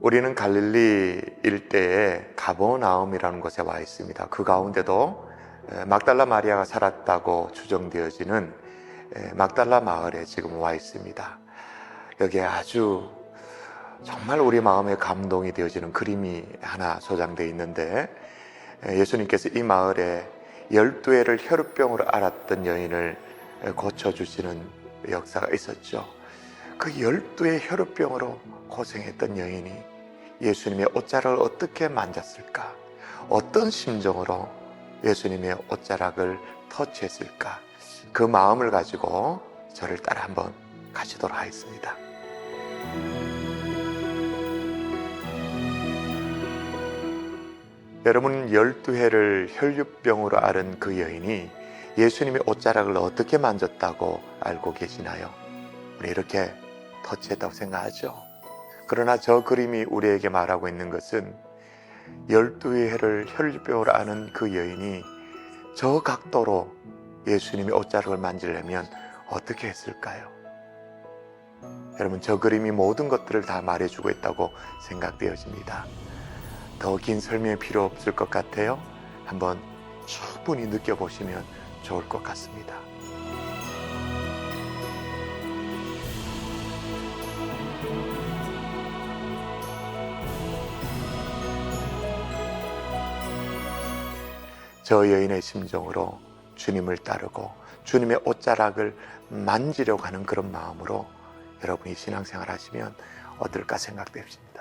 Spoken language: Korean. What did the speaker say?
우리는 갈릴리 일대에 가버나움이라는 곳에 와 있습니다. 그 가운데도 에, 막달라 마리아가 살았다고 추정되어지는 에, 막달라 마을에 지금 와 있습니다. 여기에 아주 정말 우리 마음에 감동이 되어지는 그림이 하나 소장되어 있는데 에, 예수님께서 이 마을에 열두 해를 혈우병으로 앓았던 여인을 에, 고쳐주시는 역사가 있었죠. 그 열두 해 혈우병으로 고생했던 여인이 예수님의 옷자락을 어떻게 만졌을까? 어떤 심정으로 예수님의 옷자락을 터치했을까? 그 마음을 가지고 저를 따라 한번 가시도록 하겠습니다. 여러분 열두 해를 혈류병으로 앓은 그 여인이 예수님의 옷자락을 어떻게 만졌다고 알고 계시나요? 우리 이렇게 터치했다고 생각하죠. 그러나 저 그림이 우리에게 말하고 있는 것은 열두 해를 혈류병으로 앓은 그 여인이 저 각도로 예수님의 옷자락을 만지려면 어떻게 했을까요? 여러분 저 그림이 모든 것들을 다 말해주고 있다고 생각되어집니다. 더 긴 설명이 필요 없을 것 같아요. 한번 충분히 느껴보시면 좋을 것 같습니다. 저 여인의 심정으로 주님을 따르고 주님의 옷자락을 만지려고 하는 그런 마음으로 여러분이 신앙생활 하시면 어떨까 생각됩니다.